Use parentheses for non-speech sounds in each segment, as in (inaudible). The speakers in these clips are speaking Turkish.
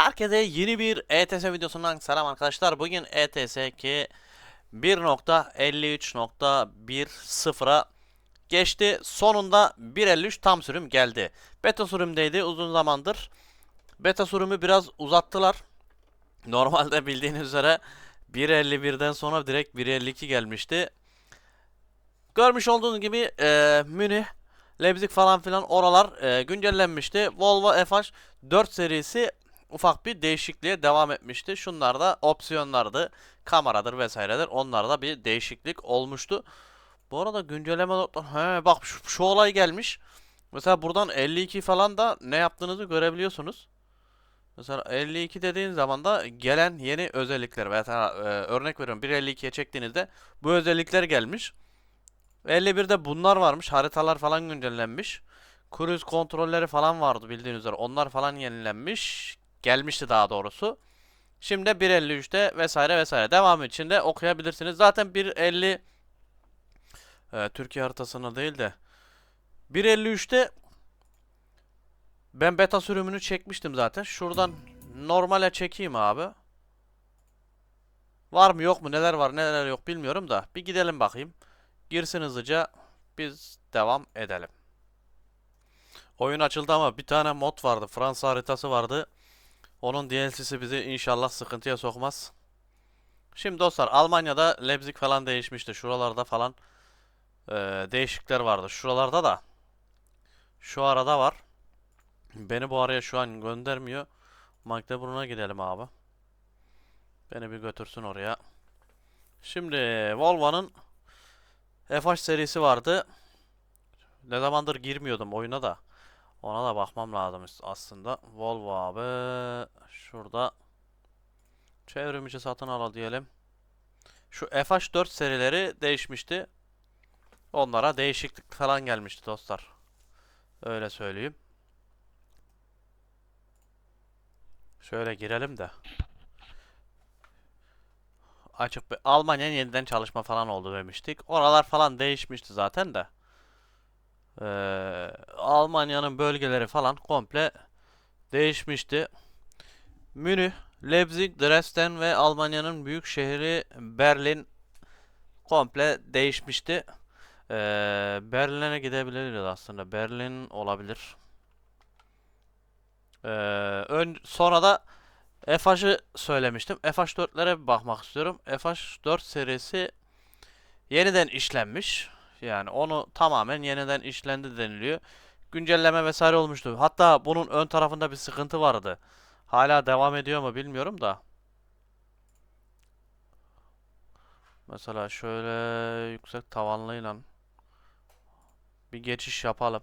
Herkese yeni bir ETS videosundan selam arkadaşlar. Bugün ETS ki 1.53.10'a geçti. Sonunda 1.53 tam sürüm geldi. Beta sürümdeydi uzun zamandır. Beta sürümü biraz uzattılar. (laughs) Normalde bildiğiniz üzere 1.51'den sonra direkt 1.52 gelmişti. Görmüş olduğunuz gibi e, Münih, Leipzig falan filan oralar e, güncellenmişti. Volvo FH 4 serisi ufak bir değişikliğe devam etmişti. Şunlar da opsiyonlardı. Kameradır vesairedir. Onlarda bir değişiklik olmuştu. Bu arada güncelleme notlar. He bak şu, şu olay gelmiş. Mesela buradan 52 falan da ne yaptığınızı görebiliyorsunuz. Mesela 52 dediğin zaman da gelen yeni özellikler. Mesela e, örnek veriyorum 1.52'ye çektiğinizde bu özellikler gelmiş. 51'de bunlar varmış. Haritalar falan güncellenmiş. Cruise kontrolleri falan vardı bildiğiniz üzere. Onlar falan yenilenmiş. Gelmişti daha doğrusu. Şimdi 1.53'te vesaire vesaire. Devamı için de okuyabilirsiniz. Zaten 1.50 e, Türkiye haritasına değil de 1.53'te ben beta sürümünü çekmiştim zaten. Şuradan normale çekeyim abi. Var mı yok mu neler var neler yok bilmiyorum da bir gidelim bakayım. Girsin hızlıca biz devam edelim. Oyun açıldı ama bir tane mod vardı. Fransa haritası vardı. Onun DLC'si bizi inşallah sıkıntıya sokmaz. Şimdi dostlar Almanya'da Leipzig falan değişmişti. Şuralarda falan e, değişiklikler vardı. Şuralarda da şu arada var. Beni bu araya şu an göndermiyor. Magdeburg'a gidelim abi. Beni bir götürsün oraya. Şimdi Volvo'nun FH serisi vardı. Ne zamandır girmiyordum oyuna da. Ona da bakmam lazım aslında. Volvo abi. Şurada. Çevrimiçi satın al diyelim. Şu FH4 serileri değişmişti. Onlara değişiklik falan gelmişti dostlar. Öyle söyleyeyim. Şöyle girelim de. Açık bir Almanya yeniden çalışma falan oldu demiştik. Oralar falan değişmişti zaten de. Ee, Almanya'nın bölgeleri falan komple değişmişti. Münih, Leipzig, Dresden ve Almanya'nın büyük şehri Berlin komple değişmişti. Ee, Berlin'e gidebiliriz aslında. Berlin olabilir. Ee, ön, sonra da FH'ı söylemiştim. FH4'lere bir bakmak istiyorum. FH4 serisi yeniden işlenmiş. Yani onu tamamen yeniden işlendi deniliyor. Güncelleme vesaire olmuştu. Hatta bunun ön tarafında bir sıkıntı vardı. Hala devam ediyor mu bilmiyorum da. Mesela şöyle yüksek tavanlıyla bir geçiş yapalım.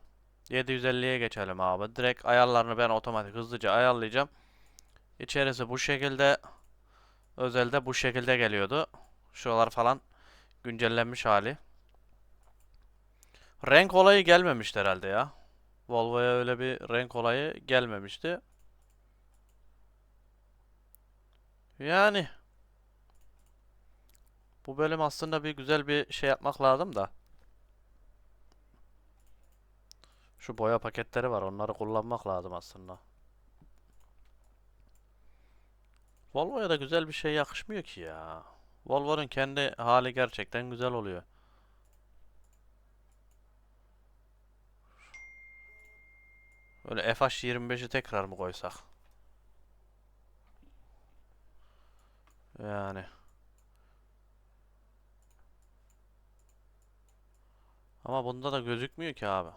750'ye geçelim abi. Direkt ayarlarını ben otomatik hızlıca ayarlayacağım. İçerisi bu şekilde. Özelde bu şekilde geliyordu. Şuralar falan güncellenmiş hali. Renk olayı gelmemişti herhalde ya. Volvo'ya öyle bir renk olayı gelmemişti. Yani bu bölüm aslında bir güzel bir şey yapmak lazım da. Şu boya paketleri var. Onları kullanmak lazım aslında. Volvo'ya da güzel bir şey yakışmıyor ki ya. Volvo'nun kendi hali gerçekten güzel oluyor. Böyle FH25'i tekrar mı koysak? Yani. Ama bunda da gözükmüyor ki abi.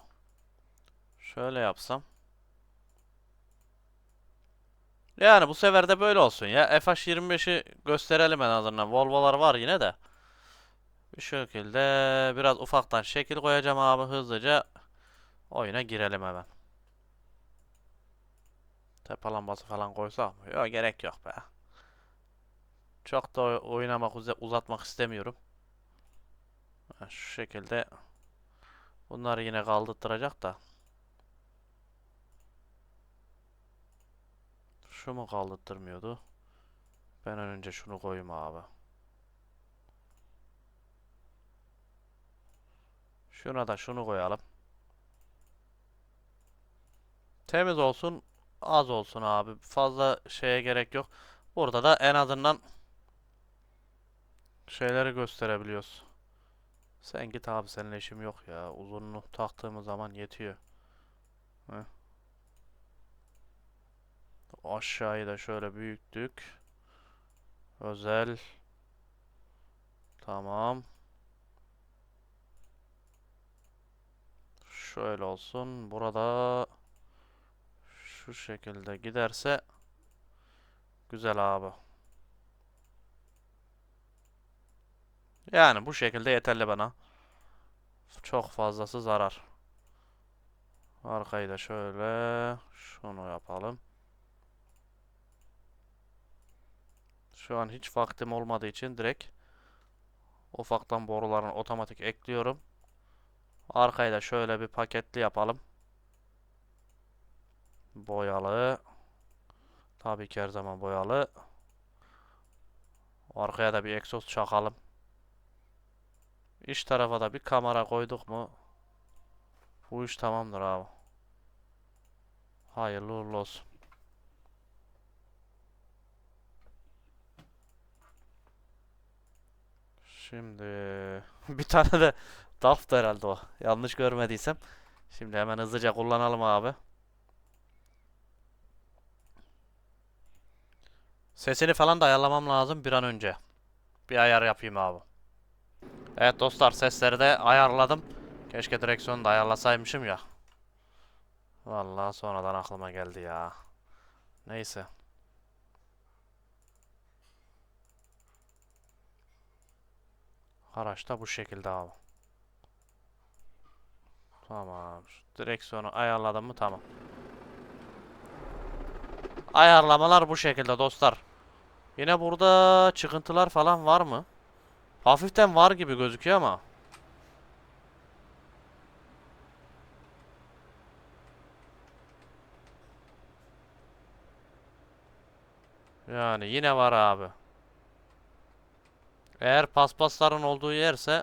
Şöyle yapsam. Yani bu sefer de böyle olsun ya. FH25'i gösterelim en azından. Volvo'lar var yine de. Bir şekilde biraz ufaktan şekil koyacağım abi hızlıca. Oyuna girelim hemen. Tepe lambası falan koysak mı? Yok gerek yok be. Çok da oynamak uzatmak istemiyorum. Şu şekilde bunları yine kaldırtacak da. Şu mu kaldırtmıyordu? Ben önce şunu koyayım abi. Şuna da şunu koyalım. Temiz olsun. Az olsun abi. Fazla şeye gerek yok. Burada da en azından şeyleri gösterebiliyoruz. Sen git abi seninle işim yok ya. Uzunluğu taktığımız zaman yetiyor. Heh. Aşağıyı da şöyle büyüttük. Özel. Tamam. Şöyle olsun. Burada şu şekilde giderse güzel abi. Yani bu şekilde yeterli bana. Çok fazlası zarar. Arkayı da şöyle şunu yapalım. Şu an hiç vaktim olmadığı için direkt ufaktan borularını otomatik ekliyorum. Arkayı da şöyle bir paketli yapalım. Boyalı. Tabii ki her zaman boyalı. Arkaya da bir egzoz çakalım. İç tarafa da bir kamera koyduk mu? Bu iş tamamdır abi. Hayırlı uğurlu olsun. Şimdi (laughs) bir tane de Daft herhalde o. Yanlış görmediysem. Şimdi hemen hızlıca kullanalım abi. Sesini falan da ayarlamam lazım bir an önce. Bir ayar yapayım abi. Evet dostlar sesleri de ayarladım. Keşke direksiyonu da ayarlasaymışım ya. Vallahi sonradan aklıma geldi ya. Neyse. Araç da bu şekilde abi. Tamam. Direksiyonu ayarladım mı? Tamam. Ayarlamalar bu şekilde dostlar. Yine burada çıkıntılar falan var mı? Hafiften var gibi gözüküyor ama. Yani yine var abi. Eğer paspasların olduğu yerse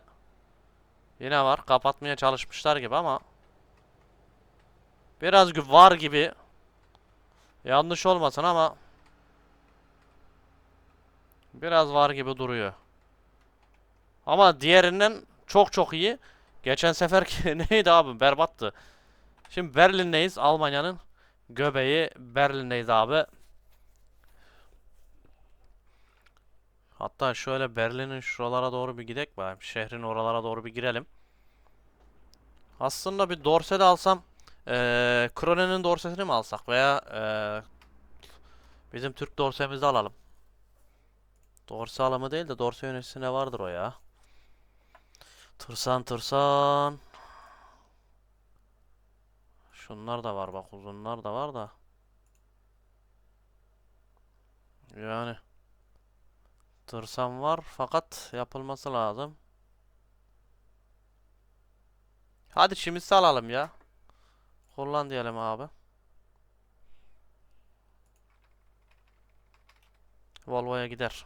yine var. Kapatmaya çalışmışlar gibi ama biraz var gibi. Yanlış olmasın ama biraz var gibi duruyor. Ama diğerinden çok çok iyi. Geçen seferki (laughs) neydi abi? Berbattı. Şimdi Berlin'deyiz. Almanya'nın göbeği Berlin'deyiz abi. Hatta şöyle Berlin'in şuralara doğru bir gidek bakayım. Şehrin oralara doğru bir girelim. Aslında bir dorse de alsam eee Krone'nin dorsesini mi alsak veya eee, bizim Türk dorsemizi alalım. Dorse alımı değil de dorse yöneticisine vardır o ya. Tırsan tırsan. Şunlar da var bak uzunlar da var da. Yani tırsan var fakat yapılması lazım. Hadi çimisi alalım ya. Kullan diyelim abi. Volvo'ya gider.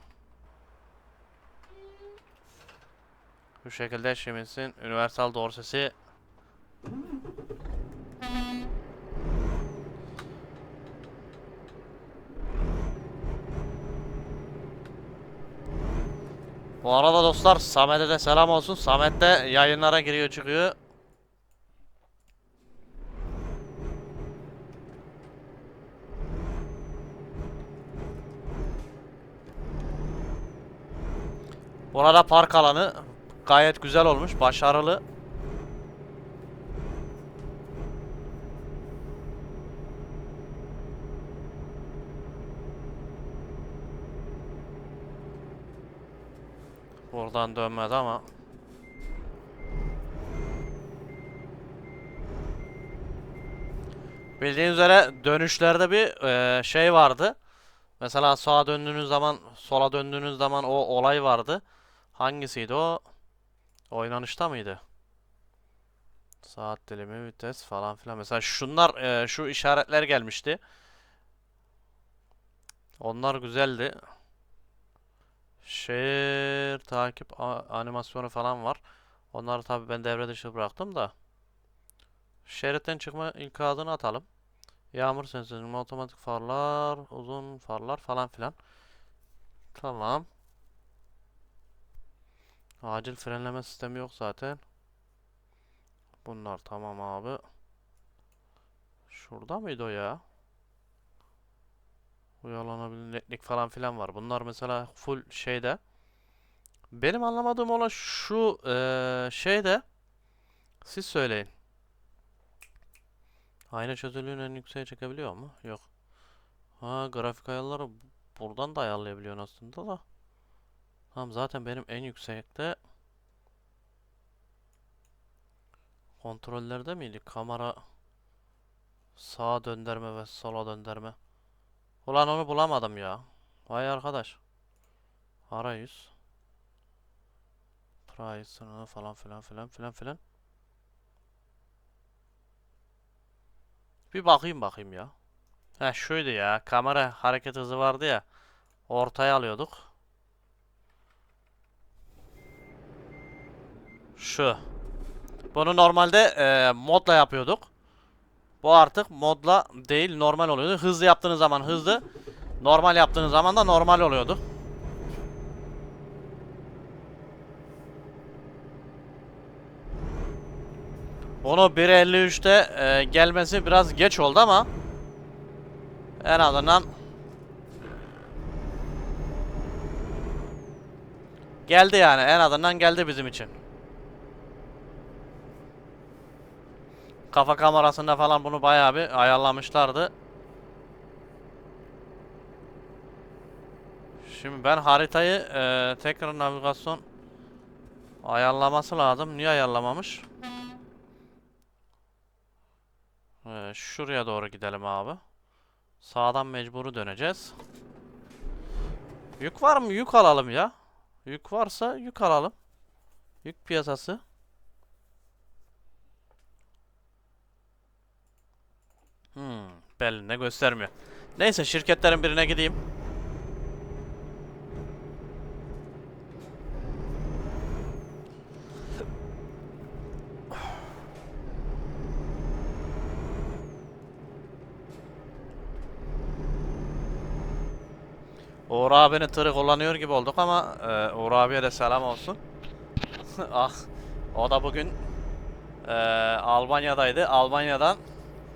Bu şekilde Siemens'in Universal dorsesi Bu arada dostlar Samet'e de selam olsun. Samet de yayınlara giriyor çıkıyor. Burada park alanı gayet güzel olmuş, başarılı. Buradan dönmedi ama. Bildiğiniz üzere dönüşlerde bir eee, şey vardı. Mesela sağa döndüğünüz zaman, sola döndüğünüz zaman o olay vardı. Hangisiydi o? Oynanışta mıydı? Saat dilimi, vites falan filan. Mesela şunlar, eee, şu işaretler gelmişti. Onlar güzeldi. Şehir takip animasyonu falan var. Onları tabii ben devre dışı bıraktım da. Şeritten çıkma ikazını atalım. Yağmur sensörü, otomatik farlar, uzun farlar falan filan. Tamam. Acil frenleme sistemi yok zaten. Bunlar tamam abi. Şurada mıydı o ya? Uyarlanabilir netlik falan filan var. Bunlar mesela full şeyde. Benim anlamadığım olan şu eee şeyde. Siz söyleyin. Ayna çözünürlüğünü en yükseğe çekebiliyor mu? Yok. Ha grafik ayarları buradan da ayarlayabiliyorsun aslında da. Tamam zaten benim en yüksekte kontrollerde miydi? Kamera sağa döndürme ve sola döndürme. Ulan onu bulamadım ya. Vay arkadaş. Arayüz. Price sınırı falan filan filan filan filan. Bir bakayım bakayım ya. Ha şuydu ya. Kamera hareket hızı vardı ya. Ortaya alıyorduk. Şu. Bunu normalde e, modla yapıyorduk. Bu artık modla değil normal oluyordu. Hızlı yaptığınız zaman hızlı. Normal yaptığınız zaman da normal oluyordu. Bunu 1.53'te e, gelmesi biraz geç oldu ama en azından geldi yani en azından geldi bizim için. Kafa kamerasında falan bunu bayağı bir ayarlamışlardı. Şimdi ben haritayı e, tekrar navigasyon ayarlaması lazım. Niye ayarlamamış? Ee, şuraya doğru gidelim abi. Sağdan mecburu döneceğiz. Yük var mı? Yük alalım ya. Yük varsa yük alalım. Yük piyasası. Hmm, belli ne göstermiyor. Neyse şirketlerin birine gideyim. Uğur abinin tırı kullanıyor gibi olduk ama e, Uğur abiye de selam olsun. (laughs) ah, o da bugün e, Almanya'daydı. Almanya'dan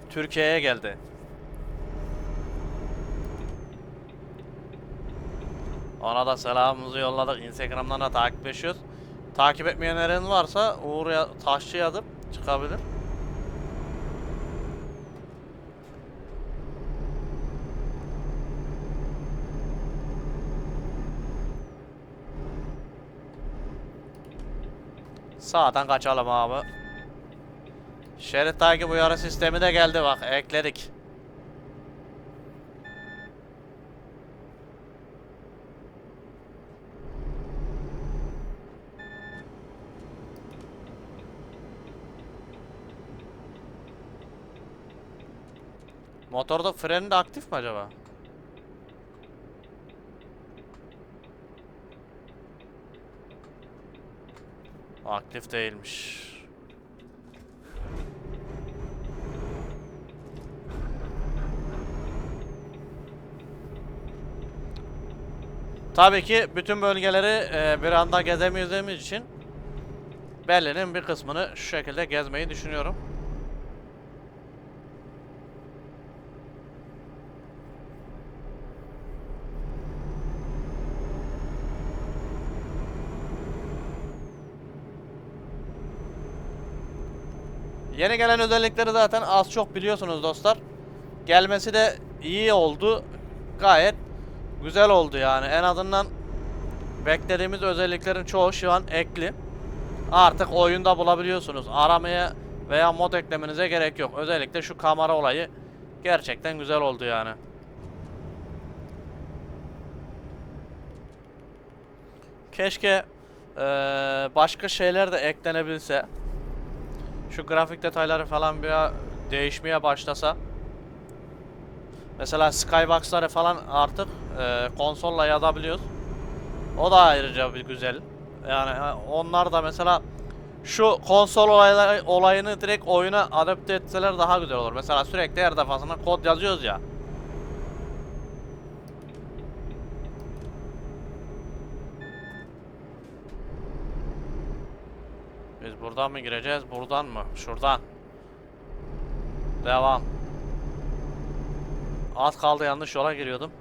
Türkiye'ye geldi. Ona da selamımızı yolladık. Instagram'dan da takipleşiyoruz. Takip etmeyenlerin varsa Uğur ya, Taşçı yazıp çıkabilir. Sağdan kaçalım abi. Şerit takip uyarı sistemi de geldi bak ekledik. Motorda freni de aktif mi acaba? Aktif değilmiş. Tabii ki bütün bölgeleri e, bir anda gezemeyeceğimiz için Berlin'in bir kısmını şu şekilde gezmeyi düşünüyorum. Yeni gelen özellikleri zaten az çok biliyorsunuz dostlar. Gelmesi de iyi oldu. Gayet güzel oldu yani. En azından beklediğimiz özelliklerin çoğu şu an ekli. Artık oyunda bulabiliyorsunuz. Aramaya veya mod eklemenize gerek yok. Özellikle şu kamera olayı gerçekten güzel oldu yani. Keşke eee, başka şeyler de eklenebilse. Şu grafik detayları falan bir değişmeye başlasa. Mesela skybox'ları falan artık e, konsolla yazabiliyoruz. O da ayrıca bir güzel. Yani e, onlar da mesela Şu konsol olayla- olayını direkt oyuna adapte etseler daha güzel olur. Mesela sürekli her defasında kod yazıyoruz ya. Biz buradan mı gireceğiz? Buradan mı? Şuradan. Devam. Az kaldı yanlış yola giriyordum.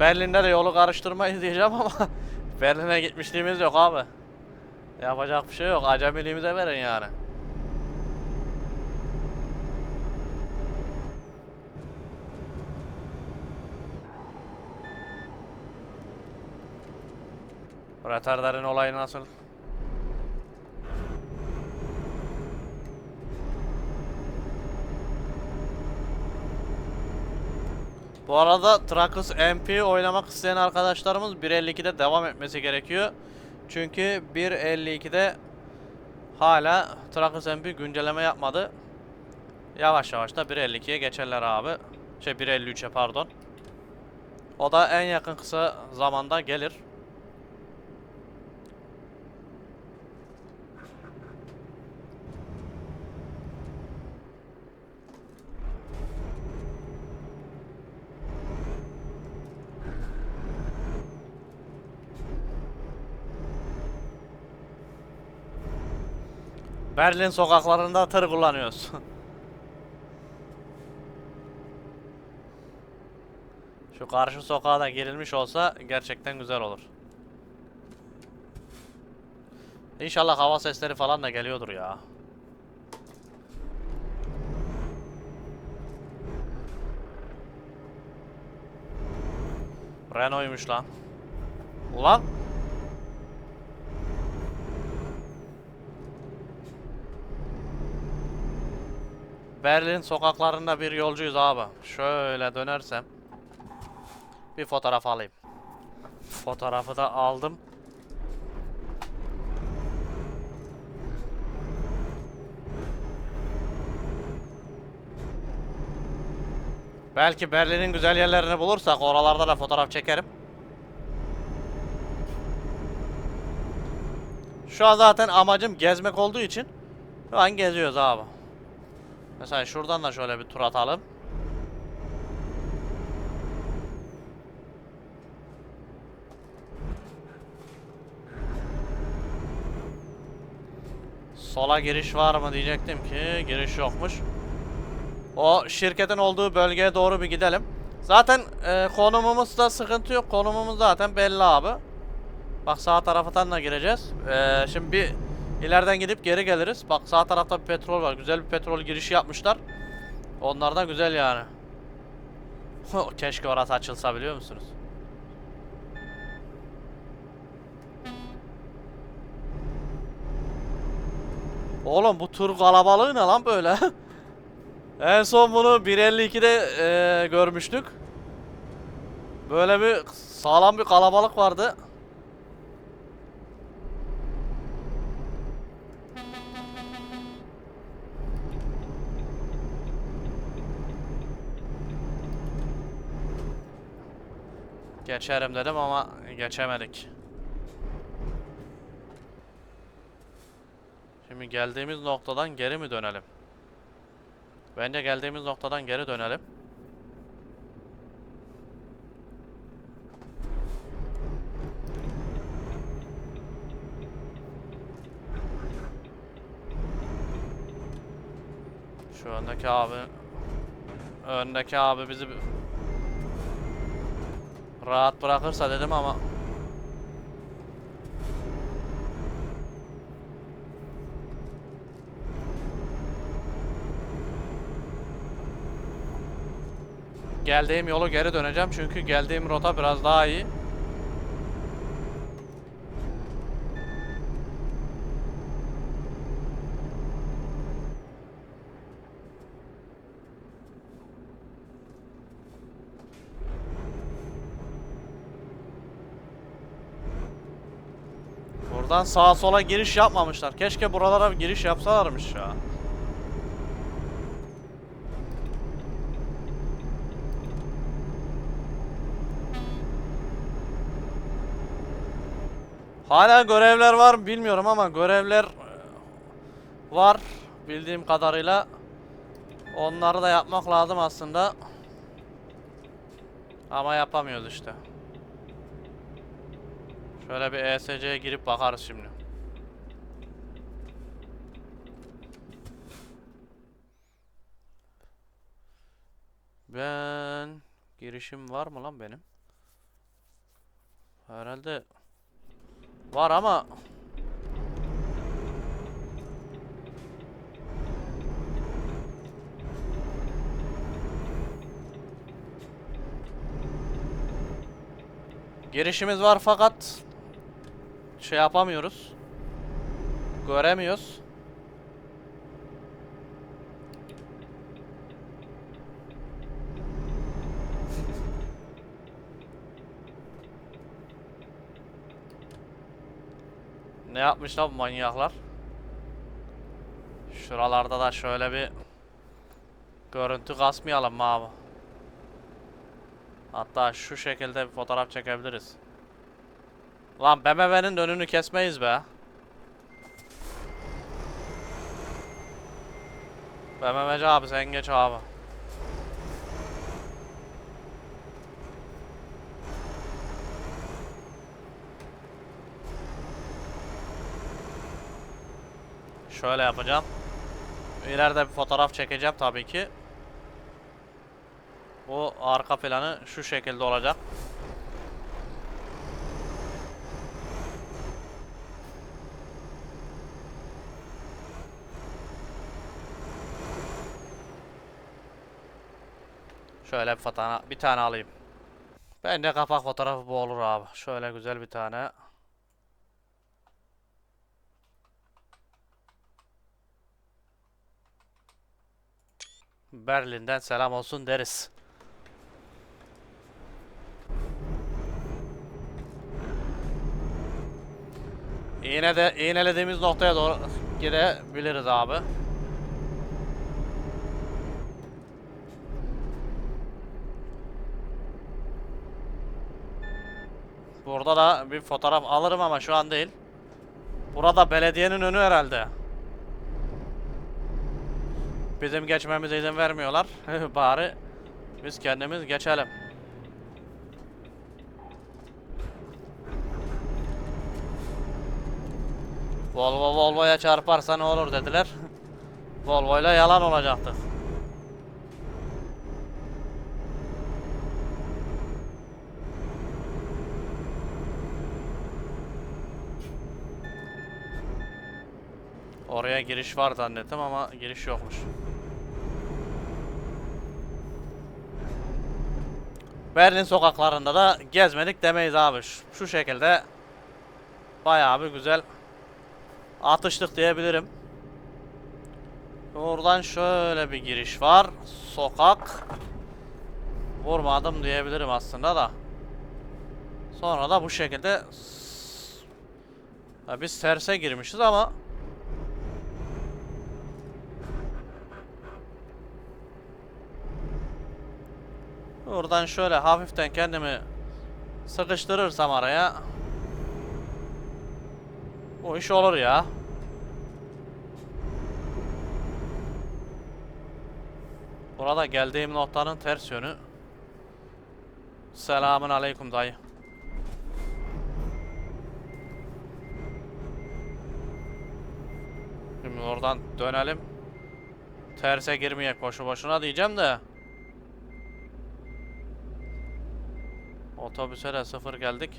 Berlin'de de yolu karıştırmayız (laughs) diyeceğim ama (laughs) Berlin'e gitmişliğimiz yok abi. Yapacak bir şey yok. Acemiliğimize verin yani. Retarder'in olayı nasıl? Bu arada Trakus MP oynamak isteyen arkadaşlarımız 1.52'de devam etmesi gerekiyor. Çünkü 1.52'de hala Trakus MP güncelleme yapmadı. Yavaş yavaş da 1.52'ye geçerler abi. Şey 1.53'e pardon. O da en yakın kısa zamanda gelir. Berlin sokaklarında tır kullanıyoruz. (laughs) Şu karşı sokağa da girilmiş olsa gerçekten güzel olur. İnşallah hava sesleri falan da geliyordur ya. Renault'ymuş lan. Ulan Berlin sokaklarında bir yolcuyuz abi. Şöyle dönersem bir fotoğraf alayım. Fotoğrafı da aldım. Belki Berlin'in güzel yerlerini bulursak oralarda da fotoğraf çekerim. Şu an zaten amacım gezmek olduğu için şu an geziyoruz abi. Mesela şuradan da şöyle bir tur atalım. Sola giriş var mı diyecektim ki giriş yokmuş. O şirketin olduğu bölgeye doğru bir gidelim. Zaten e, konumumuzda sıkıntı yok. Konumumuz zaten belli abi. Bak sağ taraftan da gireceğiz. E, şimdi bir ileriden gidip geri geliriz. Bak sağ tarafta bir petrol var. Güzel bir petrol girişi yapmışlar. Onlar da güzel yani. (laughs) Keşke orası açılsa biliyor musunuz? Oğlum bu tur kalabalığı ne lan böyle? (laughs) en son bunu 1.52'de eee, görmüştük. Böyle bir sağlam bir kalabalık vardı. Geçerim dedim ama geçemedik. Şimdi geldiğimiz noktadan geri mi dönelim? Bence geldiğimiz noktadan geri dönelim. Şu öndeki abi öndeki abi bizi rahat bırakırsa dedim ama geldiğim yolu geri döneceğim çünkü geldiğim rota biraz daha iyi. Buradan sağa sola giriş yapmamışlar. Keşke buralara giriş yapsalarmış ya. Hala görevler var mı bilmiyorum ama görevler e, var bildiğim kadarıyla. Onları da yapmak lazım aslında. Ama yapamıyoruz işte. Şöyle bir ESC'ye girip bakarız şimdi. Ben girişim var mı lan benim? Herhalde var ama girişimiz var fakat şey yapamıyoruz. Göremiyoruz. (laughs) Ne yapmışlar bu manyaklar? Şuralarda da şöyle bir görüntü kasmayalım mı abi? Hatta şu şekilde bir fotoğraf çekebiliriz. Lan BMW'nin önünü kesmeyiz be. BMW'ci abi sen geç abi. Şöyle yapacağım. İleride bir fotoğraf çekeceğim tabii ki. Bu arka planı şu şekilde olacak. Şöyle bir fotoğraf, bir tane alayım. Bence kapak fotoğrafı bu olur abi. Şöyle güzel bir tane. Berlin'den selam olsun deriz. Yine de iğnelediğimiz noktaya doğru gidebiliriz abi. Burada da bir fotoğraf alırım ama şu an değil. Burada belediyenin önü herhalde. Bizim geçmemize izin vermiyorlar. (laughs) Bari biz kendimiz geçelim. Volvo Volvo'ya çarparsa ne olur dediler. (laughs) Volvo'yla yalan olacaktı. Oraya giriş var zannettim ama giriş yokmuş. Berlin sokaklarında da gezmedik demeyiz abi. Şu, şekilde bayağı bir güzel atıştık diyebilirim. Oradan şöyle bir giriş var. Sokak. Vurmadım diyebilirim aslında da. Sonra da bu şekilde biz terse girmişiz ama Oradan şöyle hafiften kendimi sıkıştırırsam araya o iş olur ya. Burada geldiğim noktanın ters yönü. Selamun aleyküm dayı. Şimdi oradan dönelim. Terse girmeyek boşu boşuna diyeceğim de. Otobüse de sıfır geldik.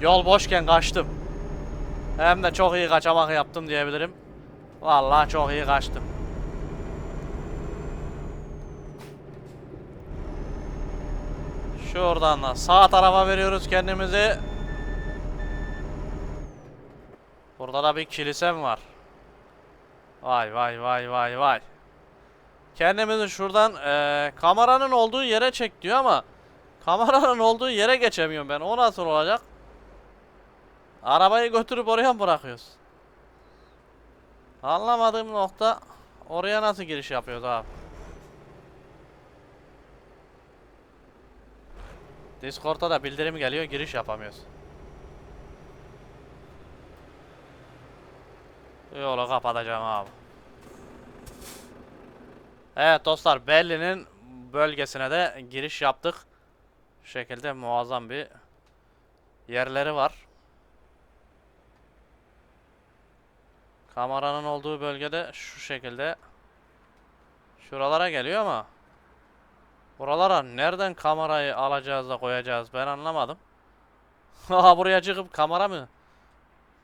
Yol boşken kaçtım. Hem de çok iyi kaçamak yaptım diyebilirim. Vallahi çok iyi kaçtım. Şuradan da sağ tarafa veriyoruz kendimizi. Burada da bir kilisem var. Vay vay vay vay vay. Kendimizi şuradan e, kameranın olduğu yere çek diyor ama kameranın olduğu yere geçemiyorum ben. O nasıl olacak? Arabayı götürüp oraya mı bırakıyoruz? Anlamadığım nokta oraya nasıl giriş yapıyoruz abi? Discord'a da bildirim geliyor giriş yapamıyoruz. Yolu kapatacağım abi. Evet dostlar Belli'nin bölgesine de giriş yaptık. Şu şekilde muazzam bir yerleri var. Kameranın olduğu bölgede şu şekilde şuralara geliyor ama buralara nereden kamerayı alacağız da koyacağız ben anlamadım. (laughs) Aha buraya çıkıp kamera mı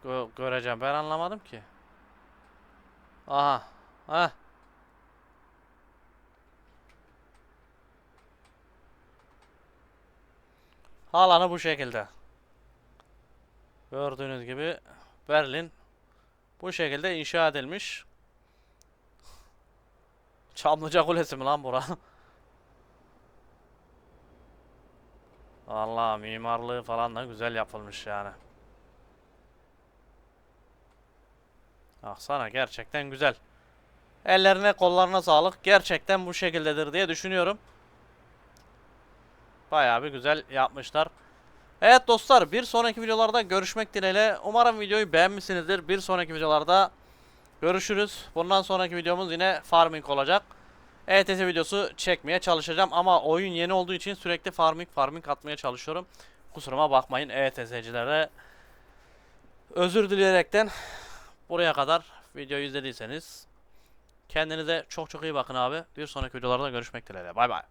gö- göreceğim ben anlamadım ki. Aha. Heh. Alanı bu şekilde. Gördüğünüz gibi Berlin bu şekilde inşa edilmiş. Çamlıca Kulesi mi lan bura? (laughs) Allah mimarlığı falan da güzel yapılmış yani. Baksana gerçekten güzel. Ellerine kollarına sağlık. Gerçekten bu şekildedir diye düşünüyorum. Bayağı bir güzel yapmışlar. Evet dostlar bir sonraki videolarda görüşmek dileğiyle. Umarım videoyu beğenmişsinizdir. Bir sonraki videolarda görüşürüz. Bundan sonraki videomuz yine farming olacak. ETS videosu çekmeye çalışacağım ama oyun yeni olduğu için sürekli farming farming atmaya çalışıyorum. Kusuruma bakmayın ETS'cilere. Özür dileyerekten buraya kadar videoyu izlediyseniz kendinize çok çok iyi bakın abi. Bir sonraki videolarda görüşmek dileğiyle. Bay bay.